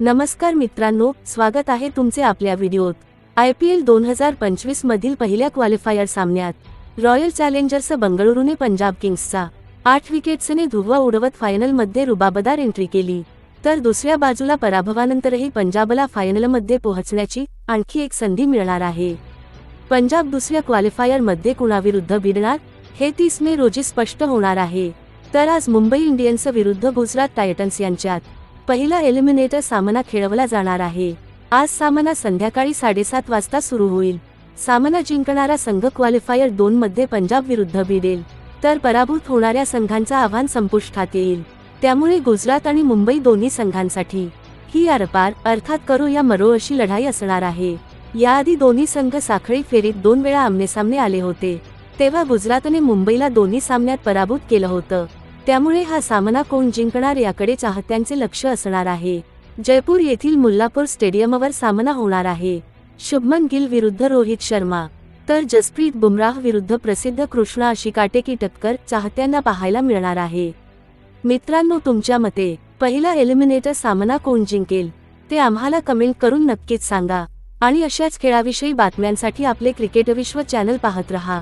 नमस्कार मित्रांनो स्वागत आहे तुमचे आपल्या व्हिडिओत. आय पी एल दोन हजार पंचवीस मधील पहिल्या क्वालिफायर सामन्यात रॉयल चॅलेंजर्स बंगळुरूने पंजाब किंग्सचा आठ विकेट्सने धुव्वा उडवत फायनलमध्ये रुबाबदार एंट्री केली. तर दुसऱ्या बाजूला पराभवानंतरही पंजाबला फायनलमध्ये पोहोचण्याची आणखी एक संधी मिळणार आहे. पंजाब दुसऱ्या क्वालिफायरमध्ये कुणाविरुद्ध भिडणार हे तीस मे रोजी स्पष्ट होणार आहे. तर आज मुंबई इंडियन्स विरुद्ध गुजरात टायटन्स यांच्यात पहिला एलिमिनेटर सामना खेळवला जाणार आहे. आज सामना संध्याकाळी साडेसात वाजता सुरू होईल. सामना जिंकणारा संघ क्वालिफायर दोन मध्ये पंजाब विरुद्ध भिडेल. तर पराभूत होणाऱ्या संघांचा आव्हान संपुष्टात येईल. त्यामुळे गुजरात आणि मुंबई दोन्ही संघांसाठी. ही आरपार अर्थात करो या मरो अशी लढाई असणार आहे. याआधी दोन्ही संघ साखळी फेरीत दोन वेळा आमनेसामने आले होते. तेव्हा गुजरातने मुंबईला दोन्ही सामन्यात पराभूत केलं होतं. त्यामुळे हा सामना कोण जिंकणार याकडे चाहत्यांचे लक्ष असणार आहे. जयपूर येथील मुल्लापूर स्टेडियमवर सामना होणार आहे. शुभमन गिल विरुद्ध रोहित शर्मा. तर जसप्रीत बुमराह विरुद्ध प्रसिद्ध कृष्णा अशी काटेकी टक्कर चाहत्यांना पाहायला मिळणार आहे. मित्रांनो तुमच्या मते पहिला एलिमिनेटर सामना कोण जिंकेल? ते आम्हाला कमेंट करून नक्कीच सांगा. आणि अशाच खेळाविषयी बातम्यांसाठी आपले क्रिकेट विश्व चॅनल पाहत रहा.